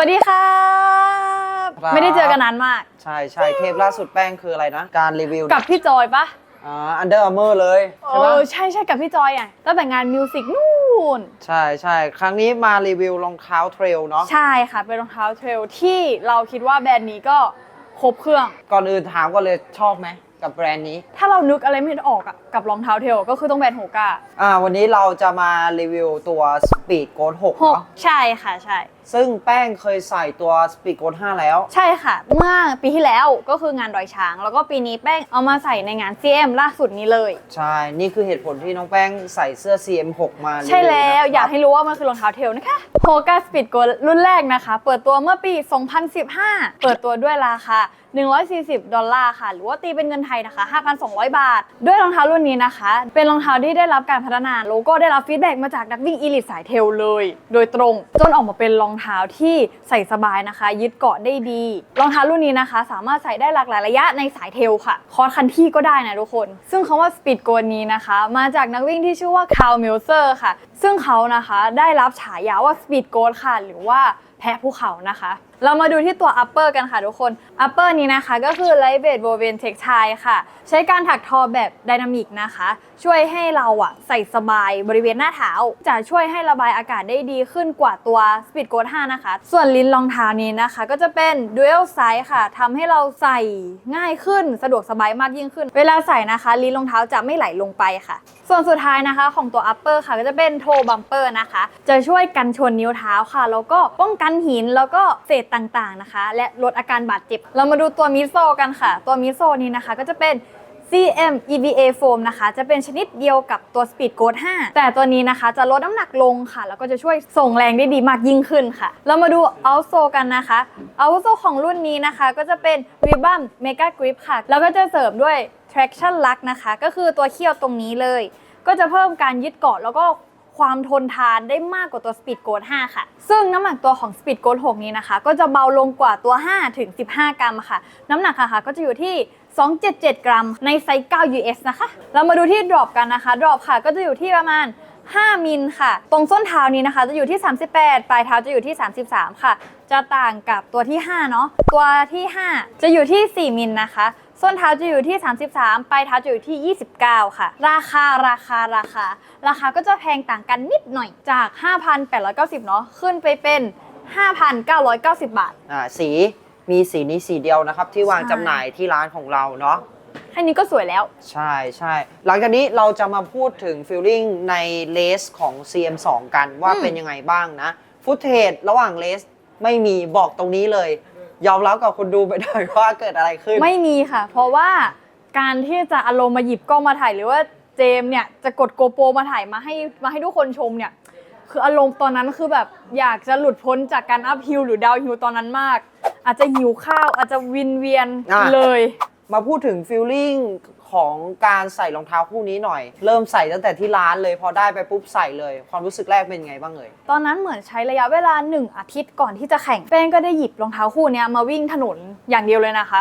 สวัสดีครับครับ ไม่ได้เจอกันนานมาก ใช่ใช่เทปล่าสุดแป้งคืออะไรนะ การรีวิวกับพี่จอยปะอ่าอันเดอร์อาร์เมอร์เลยเอใช่ปะอใช่ใช่กับพี่จอยอะตั้งแต่งานมิวสิกนู่น ใช่ใช่ครั้งนี้มารีวิวรองเท้าเทรลเนาะใช่ค่ะ เป็นรองเท้าเทรลที่เราคิดว่าแบรนด์นี้ก็ครบเครื่อง ก่อนอื่นถามก่อนเลยชอบไหม กับแบรนด์นี้ถ้าเรานึกอะไรไม่ออกอะกับรองเท้าเทรลก็คือต้องแบรนด์โฮก้าอ่าวันนี้เราจะมารีวิวตัว Speed Goat 6หกเนาะใช่ค่ะใช่ ซึ่งแป้งเคยใส่ตัว Speed Goat 5 แล้ว ใช่ค่ะ เมื่อปีที่แล้วก็คืองานดอยช้าง แล้วก็ปีนี้แป้งเอามาใส่ในงาน CM ล่าสุดนี้เลย ใช่ นี่คือเหตุผลที่น้องแป้งใส่เสื้อ CM6 มารีวิวใช่แล้วนะครับอยากให้รู้ว่ามันคือรองเท้าเทรลนะคะโฮก้าสปีดโกรุ่นแรกนะคะ เปิดตัวเมื่อปี 2015 เปิดตัวด้วยราคา 140 ดอลลาร์ค่ะ หรือว่าตีเป็นเงินไทยนะคะ 5,200 บาท ด้วยรองเท้ารุ่นนี้นะคะ เป็นรองเท้าที่ได้รับการพัฒนาโลโก้ได้รับฟีดแบ็กมาจากนักวิ่งอีลิทสายเทลเลย โดยตรง จนออกมาเป็นรองเท้าที่ใส่สบายนะคะ ยึดเกาะได้ดี รองเท้ารุ่นนี้นะคะ สามารถใส่ได้หลากหลายระยะในสายเทลค่ะ คอร์สคันที่ก็ได้นะทุกคน ซึ่งคำว่าสปีดโกนี้นะคะ มาจากนักวิ่งที่ชื่อว่าคาร์ลมิลเซอร์ค่ะ ซึ่งเขานะคะได้รับฉายาว่าสปีดโกค่ะ หรือว่าแพะภูเขานะคะ เรามาดูที่ตัว upper กันค่ะทุกคน upper นี้นะคะก็คือ Lightweight Woven Textile ค่ะ ใช้การถักทอแบบไดนามิกนะคะ ช่วยให้เราอะใส่สบายบริเวณหน้าเท้า จะช่วยให้ระบายอากาศได้ดีขึ้นกว่าตัว Speed Goat 5 นะคะ ส่วนลิ้นรองเท้านี้นะคะ ก็จะเป็น Dual Size ค่ะทำให้เราใส่ง่ายขึ้นสะดวกสบายมากยิ่งขึ้น เวลาใส่นะคะ ลิ้นรองเท้าจะไม่ไหลลงไปค่ะ ส่วนสุดท้ายนะคะของตัว upper ค่ะก็จะเป็น toe bumper นะคะ จะช่วยกันชนนิ้วเท้าค่ะ แล้วก็ป้องกันหินแล้วก็เศษต่างๆนะคะ และลดอาการบาดเจ็บ เรามาดูตัวมิโซกันค่ะ ตัวมิโซนี้นะคะก็จะเป็น CM EVA foam นะคะ จะเป็นชนิดเดียวกับตัว Speed Goat 5 แต่ตัวนี้นะคะจะลดน้ำหนักลงค่ะ แล้วก็จะช่วยส่งแรงได้ดีมากยิ่งขึ้นค่ะ เรามาดู outsole กันนะคะ outsole ของรุ่นนี้นะคะ ก็จะเป็น Vibram Mega Grip ค่ะ แล้วก็จะเสริมด้วย traction lock นะคะ ก็คือตัวเขี้ยวตรงนี้เลย ก็จะเพิ่มการยึดเกาะแล้วก็ ความทนทานได้มากกว่าตัว Speed Goat 5 ค่ะ ซึ่งน้ำหนักตัวของ Speed Goat 6 นี้นะคะ ก็จะเบาลงกว่าตัว 5 ถึง 15 กรัมค่ะ น้ำหนักค่ะ ก็จะอยู่ที่ 277 กรัม ในไซส์ 9 US นะคะ เรามาดูที่ drop กันนะคะ drop ค่ะ ก็จะอยู่ที่ประมาณ 5 มิลค่ะ ตรงส้นเท้านี้นะคะจะอยู่ที่ 38 ปลายเท้าจะอยู่ที่ 33 ค่ะ จะต่างกับตัวที่ 5 เนาะ ตัวที่ 5 จะอยู่ที่ 4 มิลนะคะ ส้นเท้าจะอยู่ที่ 33 ปลายเท้าจะอยู่ที่ 29 ค่ะ ราคาราคาราคา ราคาก็จะแพงต่างกันนิดหน่อยจาก 5,890 เนาะขึ้นไปเป็น 5,990 บาท อ่าสีมีสีนี้สีเดียวนะครับ ที่วางใช่ จำหน่ายที่ร้านของเราเนาะแค่นี้ก็สวยแล้ว ใช่ใช่หลังจากนี้เราจะมาพูดถึงฟิลลิ่งในเลสของ CM2 กันว่าอืม เป็นยังไงบ้างนะ ฟุตเทจระหว่างเลสไม่มีบอกตรงนี้เลย ยอมรับกับคนดูไปหน่อยว่าเกิดอะไรขึ้น ไม่มีค่ะ เพราะว่าการที่จะอารมณ์มาหยิบกล้องมาถ่ายหรือว่าเจมส์เนี่ยจะกดโกโปรมาถ่ายมาให้มาให้ทุกคนชมเนี่ย คืออารมณ์ตอนนั้นคือแบบอยากจะหลุดพ้นจากการอัพฮิลหรือดาวฮิลตอนนั้นมาก อาจจะหิวข้าวอาจจะวินเวียนอะ เลย มาพูดถึงฟิลลิ่ง ของการใส่รองเท้าคู่นี้หน่อย เริ่มใส่ตั้งแต่ที่ร้านเลย พอได้ไปปุ๊บใส่เลย ความรู้สึกแรกเป็นไงบ้างเอ่ย ตอนนั้นเหมือนใช้ระยะเวลา 1 อาทิตย์ก่อนที่จะแข่งแป้งก็ได้หยิบรองเท้าคู่เนี้ยมาวิ่งถนนอย่างเดียวเลยนะคะ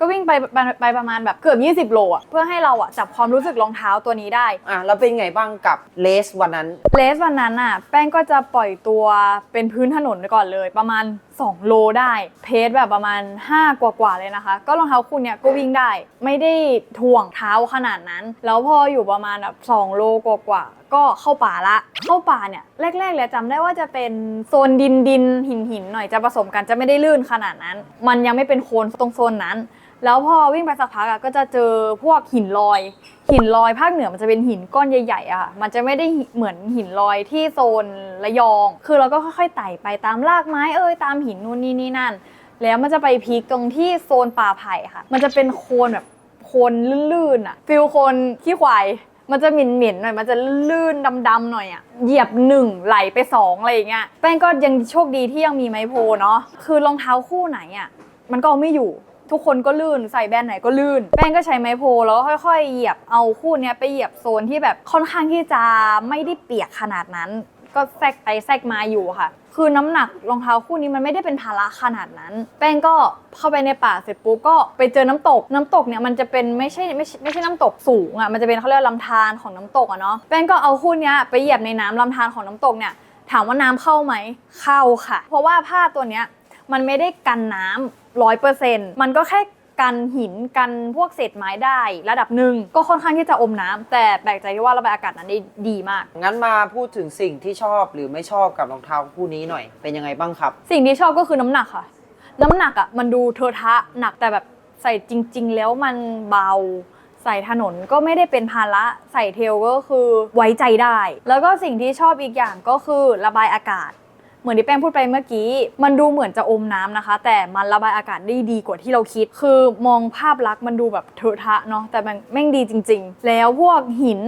ก็วิ่งไปไปไปประมาณแบบเกือบ 20 โลอะเพื่อให้เราอะจับความรู้สึกรองเท้าตัวนี้ได้ อะแล้วเป็นไงบ้างกับเลสวันนั้น เลสวันนั้นน่ะแป้งก็จะปล่อยตัวเป็นพื้นถนนไปก่อนเลย ประมาณ 2 โลได้ เพจแบบประมาณ 5 กว่าๆเลยนะคะ ก็รองเท้าคู่เนี้ยก็วิ่งได้ ไม่ได้ถ่วงเท้าขนาดนั้น แล้วพออยู่ประมาณแบบ2โลกว่าๆก็เข้าป่าละ เข้าป่าเนี่ยแรกๆเลยจำได้ว่าจะเป็นโซนดินดินหินหินหน่อยจะผสมกันจะไม่ได้ลื่นขนาดนั้น มันยังไม่เป็นโคลนตรงโซนนั้น แล้วพอวิ่งไปสักพักอะก็จะเจอพวกหินลอย หินลอยภาคเหนือมันจะเป็นหินก้อนใหญ่ๆอะค่ะมันจะไม่ได้เหมือนหินลอยที่โซนระยอง คือเราก็ค่อยๆไต่ไปตามรากไม้เอ้ยตามหินนู่นนี่นี่นั่น แล้วมันจะไปพีคตรงที่โซนป่าไผ่ค่ะ มันจะเป็นโคลนแบบโคลนลื่นๆอะฟิลโคลนขี้ควายมันจะหม็นๆหน่อย มันจะลื่นดำๆหน่อยอะเหยียบหนึ่งไหลไปสองอะไรอย่างเงี้ย แป้งก็ยังโชคดีที่ยังมีไม้โพเนาะ คือรองเท้าคู่ไหนอะมันก็ไม่อยู่ ทุกคนก็ลื่นใส่แบรนด์ไหนก็ลื่น แป้งก็ใช้ไม้โพแล้วก็ค่อย ๆ เหยียบเอาคู่เนี้ยไปเหยียบโซนที่แบบค่อนข้างที่จะไม่ได้เปียกขนาดนั้น ก็แทรกไปแทรกมาอยู่ค่ะ คือน้ำหนักรองเท้าคู่นี้มันไม่ได้เป็นภาระขนาดนั้น แป้งก็เข้าไปในป่าเสร็จปุ๊บก็ไปเจอน้ำตก น้ำตกเนี่ยมันจะเป็นไม่ใช่ไม่ใช่ไม่ใช่น้ำตกสูงอะมันจะเป็นเขาเรียกลำธารของน้ำตกอะเนาะแป้งก็เอาคู่เนี้ยไปเหยียบในน้ำลำธารของน้ำตกเนี่ยถามว่าน้ำเข้าไหมเข้าค่ะ เพราะว่าผ้าตัวเนี้ย มันไม่ได้กันน้ำร้อยเปอร์เซ็นต์มันก็แค่กันหินกันพวกเศษไม้ได้ ระดับหนึ่งก็ค่อนข้างที่จะอมน้ำแต่แปลกใจที่ว่าระบายอากาศนั้นได้ดีมาก งั้นมาพูดถึงสิ่งที่ชอบหรือไม่ชอบกับรองเท้าคู่นี้หน่อย เป็นยังไงบ้างครับ สิ่งที่ชอบก็คือน้ำหนักค่ะ น้ำหนักอะมันดูเทอะทะหนักแต่แบบใส่จริง ๆ แล้วมันเบา ใส่ถนนก็ไม่ได้เป็นภาระใส่เทลก็คือไว้ใจได้ แล้วก็สิ่งที่ชอบอีกอย่างก็คือระบายอากาศเห มือนที่แป้งพูดไปเมื่อกี้ มันดูเหมือนจะอมน้ำนะคะ แต่มันระบายอากาศได้ดีกว่าที่เราคิด คือมองภาพลักษณ์มันดูแบบเทอะทะเนาะแต่มันแม่งดีจริง ๆ แล้วพวกหิน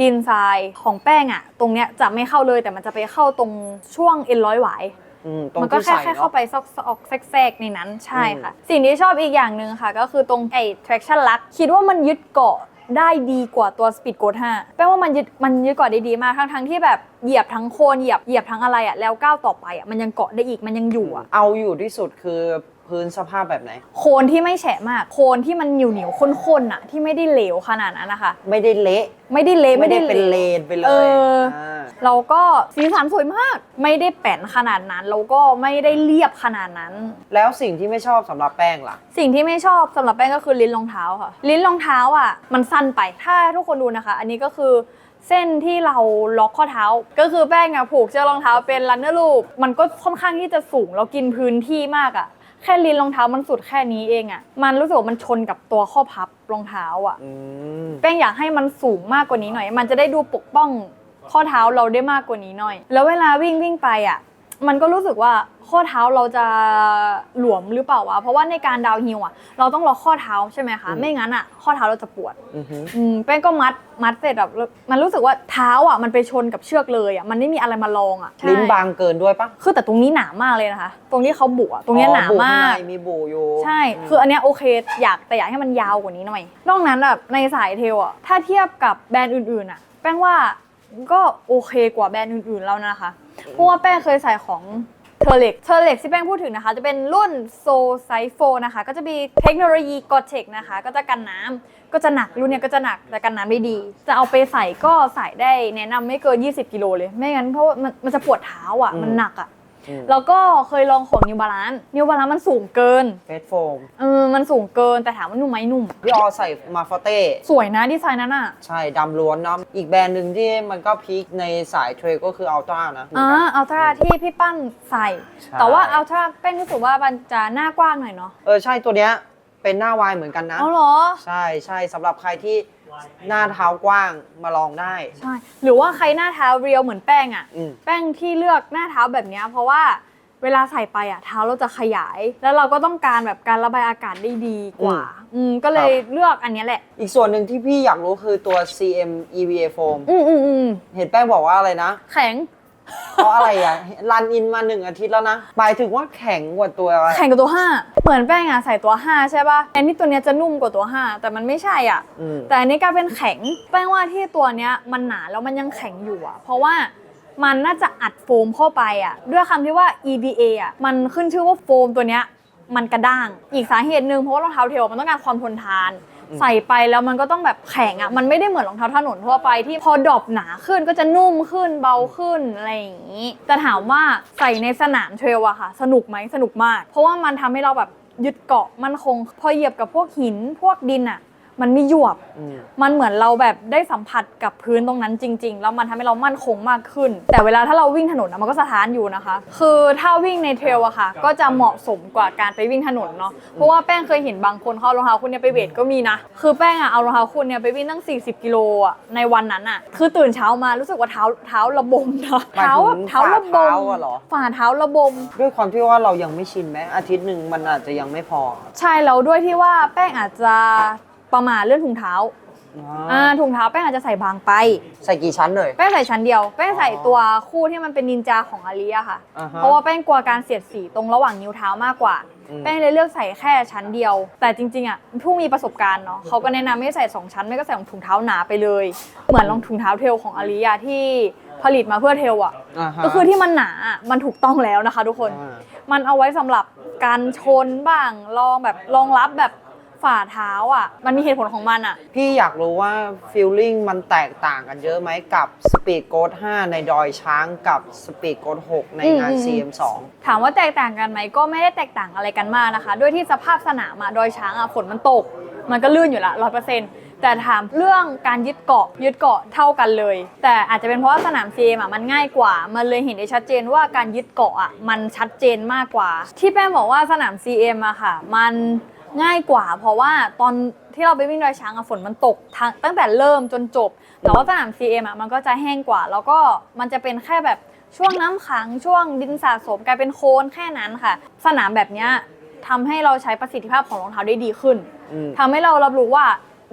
ดินทรายของแป้งอะตรงเนี้ยจะไม่เข้าเลยแต่มันจะไปเข้าตรงช่วงเอ็นร้อยหวายอืมตรงมันก็ที่แค่ใส่แค่เนาะเข้าไปซอกซอกแทรกๆในนั้นใช่ค่ะ สิ่งที่ชอบอีกอย่างหนึ่งค่ะ ก็คือตรงไอ้ traction lock คิดว่ามันยึดเกาะ ได้ดีกว่าตัว speed go 5แปลว่ามันยึดมันยึดเกาะได้ดีมากทั้งทั้งๆที่แบบเหยียบทั้งโคนเหยียบเหยียบทั้งอะไรอะแล้วก้าวต่อไปอะมันยังเกาะได้อีกมันยังอยู่อะเอาอยู่ที่สุดคือ พื้นสภาพแบบไหน โคนที่ไม่แฉะมาก โคนที่มันเหนียวเหนียวๆข้นๆอะที่ไม่ได้เหลวขนาดนั้นนะคะ ไม่ได้เละไม่ได้เละไม่ได้เป็นหวเลนไปเลยเออาเราก็สีสันสวยมาก ไม่ได้แป้นขนาดนั้นแล้วก็ไม่ได้เรียบขนาดนั้น แล้วสิ่งที่ไม่ชอบสำหรับแป้งล่ะ สิ่งที่ไม่ชอบสำหรับแป้งก็คือลิ้นรองเท้าค่ะ ลิ้นรองเท้าอะมันสั้นไปถ้าทุกคนดูนะคะ อันนี้ก็คือเส้นที่เราล็อกข้อเท้า ก็คือแป้งอะผูกเชือกรองเท้าเป็นรันเนอร์ลูปมันก็ค่อนข้างที่จะสูงแล้วกินพื้นที่มากอะ แค่ลิ้นรองเท้ามันสุดแค่นี้เองอะ มันรู้สึกว่ามันชนกับตัวข้อพับรองเท้าอะอืมแป้งอยากให้มันสูงมากกว่านี้หน่อย มันจะได้ดูปกป้องข้อเท้าเราได้มากกว่านี้หน่อย แล้วเวลาวิ่งวิ่งไปอะ มันก็รู้สึกว่าข้อเท้าเราจะหลวมหรือเปล่าวะเพราะว่าในการดาวน์ฮิลอะ เราต้องล็อกข้อเท้าใช่ไหมคะไม่งั้นอะข้อเท้าเราจะปวดอือหืออืมแป้งก็มัดมัดเสร็จแบบมันรู้สึกว่าเท้าอะมันไปชนกับเชือกเลยอะมันไม่มีอะไรมาลองอะใช่ลิ้นบางเกินด้วยปะคือแต่ตรงนี้หนามากเลยนะคะ ตรงที่เขาบุอะตรงเนี้ยหนาอ๋อบูมากข้งในมีบูอยู่ใช่ คืออันเนี้ยโอเคอยากแต่อยากให้มันยาวกว่านี้หน่อยนอกนั้นแบบในสายเทลอะถ้าเทียบกับแบรนด์อื่นๆอะแป้งว่า ก็โอเคกว่าแบรนด์อื่นๆแล้วนะคะ เพราะว่าแป้งเคยใส่ของเทอร์เล็กเทอร์เล็กที่แป้งพูดถึงนะคะ จะเป็นรุ่นโซไซโฟนะคะ ก็จะมีเทคโนโลยีกอเทคนะคะ ก็จะกันน้ำก็จะหนักรุ่นเนี้ยก็จะหนักแต่กันน้ำได้ดี จะเอาไปใส่ก็ใส่ได้แนะนำไม่เกิน 20 กิโลเลย ไม่งั้นเพราะว่ามันมันจะปวดเท้าอะ มันหนักอะอืม แล้วก็เคยลองของ New Balance New Balance มันสูงเกินเฟสโฟมเออมันสูงเกินแต่ถามว่านุ่มไหมนุ่ม พี่ออใส่มาฟอเต้สวยนะดีไซน์นั้นอะ ใช่ดำล้วนเนาะอีกแบรนด์หนึ่งที่มันก็พีคในสายเทรลก็คืออัลต้านะอ่าอัลตร้าที่พี่ปั้นใส่ใช่แต่ว่าอัลตร้าแป้งรู้สึกว่ามันจะหน้ากว้างหน่อยเนาะเออใช่ตัวเนี้ยเป็นหน้าวายเหมือนกันนะเอาเหรอ ใช่ใช่สำหรับใครที่ หน้าเท้ากว้างมาลองได้ ใช่ หรือว่าใครหน้าเท้าเรียวเหมือนแป้งอะอืม แป้งที่เลือกหน้าเท้าแบบเนี้ยเพราะว่าเวลาใส่ไปอะเท้าเราจะขยาย แล้วเราก็ต้องการแบบการระบายอากาศได้ดีกว่า อืมก็เลยเลือกอันเนี้ยแหละ อีกส่วนหนึ่งที่พี่อยากรู้คือตัว CM EVA foam อืมอืมอืมเห็นแป้งบอกว่าอะไรนะ แข็ง เพราะอะไรอะรันอินมาหนึ่งอาทิตย์แล้วนะหมายถึงว่าแข็งกว่าตัว แข่งกับตัว 5 เหมือนแป้งอะใส่ตัว 5 ใช่ป่ะอันนี้ตัวเนี้ยจะนุ่มกว่าตัว 5 แต่มันไม่ใช่อะ อืม แต่อันนี้กลายเป็นแข็ง แป้งว่าที่ตัวเนี้ยมันหนาแล้วมันยังแข็งอยู่อะ เพราะว่ามันน่าจะอัดโฟมเข้าไปอะ ด้วยคำที่ว่า EVA อะ มันขึ้นชื่อว่าโฟมตัวเนี้ยมันกระด้าง อีกสาเหตุหนึ่งเพราะว่ารองเท้าเทลมันต้องการความทนทาน ใส่ไปแล้วมันก็ต้องแบบแข็งอะมันไม่ได้เหมือนรองเท้าถนนทั่วไปที่พอดรอปหนาขึ้นก็จะนุ่มขึ้นเบาขึ้นอะไรอย่างนี้แต่ถามว่าใส่ในสนามเทรลอะค่ะ สนุกไหมสนุกมาก เพราะว่ามันทำให้เราแบบยึดเกาะมั่นคง พอเหยียบกับพวกหินพวกดินอะ มันไม่หยวบ อืม มันเหมือนเราแบบได้สัมผัสกับพื้นตรงนั้นจริง ๆ แล้วมันทำให้เรามั่นคงมากขึ้น แต่เวลาถ้าเราวิ่งถนนอะมันก็สะท้านอยู่นะคะ คือถ้าวิ่งในเทรลอะค่ะ ก็จะเหมาะสมกว่าการไปวิ่งถนนเนาะ เพราะว่าแป้งเคยเห็นบางคนเขาเอารองเท้าคู่เนี้ยไปเวทก็มีนะ คือแป้งอะเอารองเท้าคู่เนี้ยไปวิ่งตั้ง 40 กิโลอะในวันนั้นอะคือตื่นเช้ามารู้สึกว่าเท้าเท้าระบมนะหมายถึงเท้าแบบเท้าระบฝ่าเท้ามอะเหรอ ฝ่าเท้าระบม ด้วยความที่ว่าเรายังไม่ชินไหมอาทิตย์หนึ่งมันอาจจะยังไม่พอ ใช่แล้วด้วยที่ว่าแป้งอาจจะ ประมาทเรื่องถุงเท้าอ่าถุงเท้าแป้งอาจจะใส่บางไป ใส่กี่ชั้นเลย แป้งใส่ชั้นเดียว แป้งใส่ตัวคู่ที่มันเป็นนินจาของอาลีอะค่ะ อ่าฮะเพราะว่าแป้งกลัวการเสียดสีตรงระหว่างนิ้วเท้ามากกว่า อืม แป้งเลยเลือกใส่แค่ชั้นเดียว แต่จริงๆอะผู้มีประสบการณ์เนาะเขาก็แนะนำให้ใส่สองชั้นไม่ก็ใส่ถุงเท้าหนาไปเลย เหมือนรองถุงเท้าเทลของอาลีอะที่ผลิตมาเพื่อเทลอะาฮะก็คือที่มันหนาอะมันถูกต้องแล้วนะคะ ทุกคน อ่ามันเอาไว้สำหรับการชนบ้างรองแบบรองรับแบบ ฝ่าเท้าอะ มันมีเหตุผลของมันอะ พี่อยากรู้ว่าฟีลลิ่งมันแตกต่างกันเยอะไหมกับ Speed g o a t 5ในดอยช้างกับ Speed g o a t 6ในงาน อืม CM2 ถามว่าแตกต่างกันไหมก็ไม่ได้แตกต่างอะไรกันมากนะคะ ด้วยที่สภาพสนามอะดอยช้างอะฝนมันตก มันก็ลื่นอยู่ละร้อยเปอร์เซ็นต์แต่ถามเรื่องการยึดเกาะยึดเกาะเท่ากันเลย แต่อาจจะเป็นเพราะว่าสนาม CM อะมันง่ายกว่า มันเลยเห็นได้ชัดเจนว่าการยึดเกาะอะมันชัดเจนมากกว่า ที่แป้งบอกว่าสนาม CM อะค่ะ มัน ง่ายกว่า เพราะว่าตอนที่เราไปวิ่งดอยช้างอะฝนมันตกทั้งตั้งแต่เริ่มจนจบ แต่ว่าสนาม CM อะมันก็จะแห้งกว่า แล้วก็มันจะเป็นแค่แบบช่วงน้ำขังช่วงดินสะสมกลายเป็นโคลนแค่นั้นค่ะ สนามแบบเนี้ยทำให้เราใช้ประสิทธิภาพของรองเท้าได้ดีขึ้นอืมทำให้เรารับรู้ว่า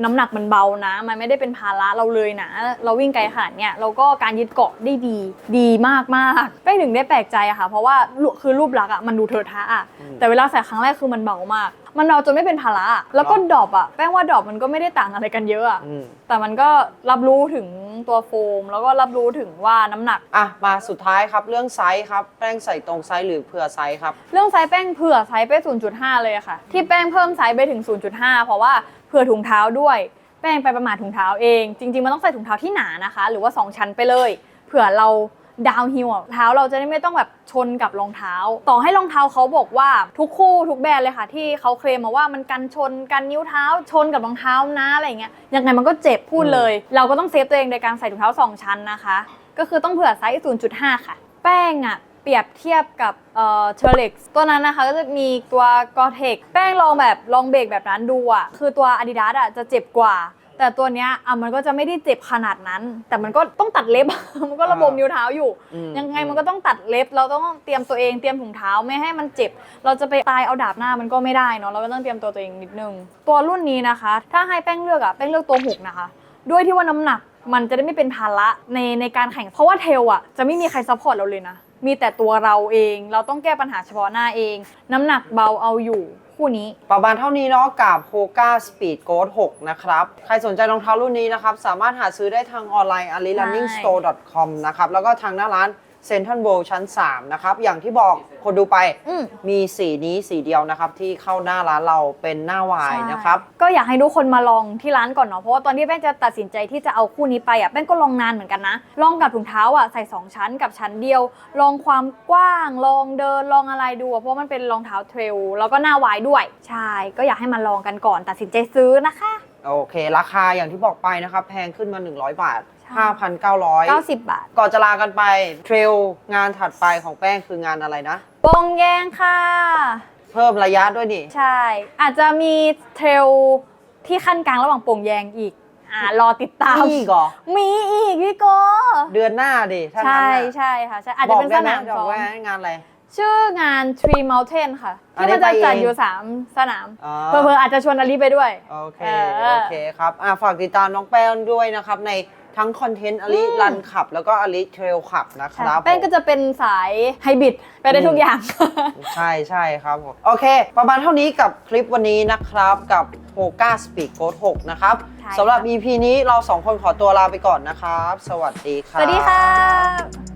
น้ำหนักมันเบานะ มันไม่ได้เป็นภาระเราเลยนะ เราวิ่งไกลขนาดเนี้ยเราก็การยึดเกาะได้ดี ดีมากมากๆแป้งถึงได้แปลกใจอะค่ะ เพราะว่ารูคือรูปลักษณ์อะมันดูเทอะทะอะอืมแต่เวลาใส่ครั้งแรกคือมันเบามากมันเบาจนไม่เป็นภาระอะแล้วก็ดรอปอะแป้งว่าดรอปมันก็ไม่ได้ต่างอะไรกันเยอะอะอืม แต่มันก็รับรู้ถึงตัวโฟม แล้วก็รับรู้ถึงว่าน้ำหนัก อะมาสุดท้ายครับเรื่องไซส์ครับแป้งใส่ตรงไซส์หรือเผื่อไซส์ครับ เรื่องไซส์แป้งเผื่อไซส์ไป 0.5 เลยอะค่ะ ที่แป้งเพิ่มไซส์ไปถึง 0.5 เพราะว่าเผื่อถุงเท้าด้วย แป้งไปประมาทถุงเท้าเอง จริง ๆ มันต้องใส่ถุงเท้าที่หนานะคะ หรือว่า 2 ชั้นไปเลย เผื่อเรา ดาวฮิลเท้าเราจะได้ไม่ต้องแบบชนกับรองเท้า ต่อให้รองเท้าเขาบอกว่าทุกคู่ทุกแบรนด์เลยค่ะ ที่เขาเคลมมาว่ามันกันชนกันนิ้วเท้า ชนกับรองเท้านะอะไรเงี้ยยังไงมันก็เจ็บพูดเลย เราก็ต้องเซฟตัวเองโดยการใส่ถุงเท้า 2 ชั้นนะคะ ก็คือต้องเผื่อไซส์ 0.5 ค่ะ แป้งอะเปรียบเทียบกับเอ่อเทเล็กตัวนั้นนะคะก็จะมีตัวกอเทคแป้งลองแบบลองเบรกแบบนั้นดูอะคือตัว Adidas อะจะเจ็บกว่า แต่ตัวเนี้ยอะมันก็จะไม่ได้เจ็บขนาดนั้น แต่มันก็ต้องตัดเล็บ มันก็ระบมอ่านิ้วเท้าอยู่ อืม ยังไงมันก็ต้องตัดเล็บ เราต้องเตรียมตัวเองเตรียมถุงเท้าไม่ให้มันเจ็บ เราจะไปตายเอาดาบหน้ามันก็ไม่ได้เนาะเราก็ต้องเตรียมตัวตัวเองนิดนึง ตัวรุ่นนี้นะคะ ถ้าให้แป้งเลือกอะแป้งเลือกตัวหกนะคะ ด้วยที่ว่าน้ำหนักมันจะได้ไม่เป็นภาระในในการแข่งเพราะว่าเทลอะจะไม่มีใครซัพพอร์ตเราเลยนะมีแต่ตัวเราเองเราต้องแก้ปัญหาเฉพาะหน้าเอง น้ำหนักเบาเอาอยู่ คู่นี้ ประมาณเท่านี้เนาะกับ Hoka Speed g o a t 6นะครับ ใครสนใจรองเท้ารุ่นนี้นะครับ สามารถหาซื้อได้ทางออนไลน์ alirunningstore.com นะครับ แล้วก็ทางหน้าร้าน Central World ชั้น 3 นะครับ อย่างที่บอกคนดูไปอืม มีสีนี้สีเดียวนะครับ ที่เข้าหน้าร้านเราเป็นหน้าวายนะครับ ใช่ก็อยากให้ทุกคนมาลองที่ร้านก่อนเนาะเพราะว่าตอนที่แป้งจะตัดสินใจที่จะเอาคู่นี้ไปอะแป้งก็ลองนานเหมือนกันนะ ลองกับถุงเท้าอะใส่ 2 ชั้นกับชั้นเดียว ลองความกว้างลองเดินลองอะไรดูอะเพราะมันเป็นรองเท้าเทรลแล้วก็หน้าวายด้วยใช่ก็อยากให้มาลองกันก่อนตัดสินใจซื้อนะคะ โอเค ราคาอย่างที่บอกไปนะครับ แพงขึ้นมา 100 บาทใช่ 5,900 90 บาท ก่อนจะลากันไป เทรลงานถัดไปของแป้งคืองานอะไรนะปงแยงค่ะ เพิ่มระยะด้วยนี่ ใช่ อาจจะมีเทรลที่ขั้นกลางระหว่างโป่งแยงอีก อ่ารอติดตาม อีกเหรอ มีอีกพี่โกเดือนหน้าดิถ้างั้นใช่น่ะใช่ค่ะใช่อาจบจะอกเป็นสได้ไหมนามบอกซ้อมว่างานอะไร ชื่องาน Tree Mountain ค่ะ อันที่นี้มันจะจัดไปเองอยู่ 3 สนาม อ๋อ เพอเพอๆอาจจะชวนอลิไปด้วย โอเค เออ โอเคครับ อะฝากติดตามน้องแป้งด้วยนะครับ ใน ทั้งคอนเทนต์อลิอืมรันขับ แล้วก็อลิเทรลขับนะคใช่รับแป้งก็จะเป็นสายไฮบริดไปได้ทุกอย่างผมใช่ใช่ครับผมโอเค ประมาณเท่านี้กับคลิปวันนี้นะครับกับ Hoka Speed Code 6นะครับใช่สำหรับค่ะ EP นี้เราสองคนขอตัวลาไปก่อนนะครับ สวัสดีคสรับวัสดีค่ะ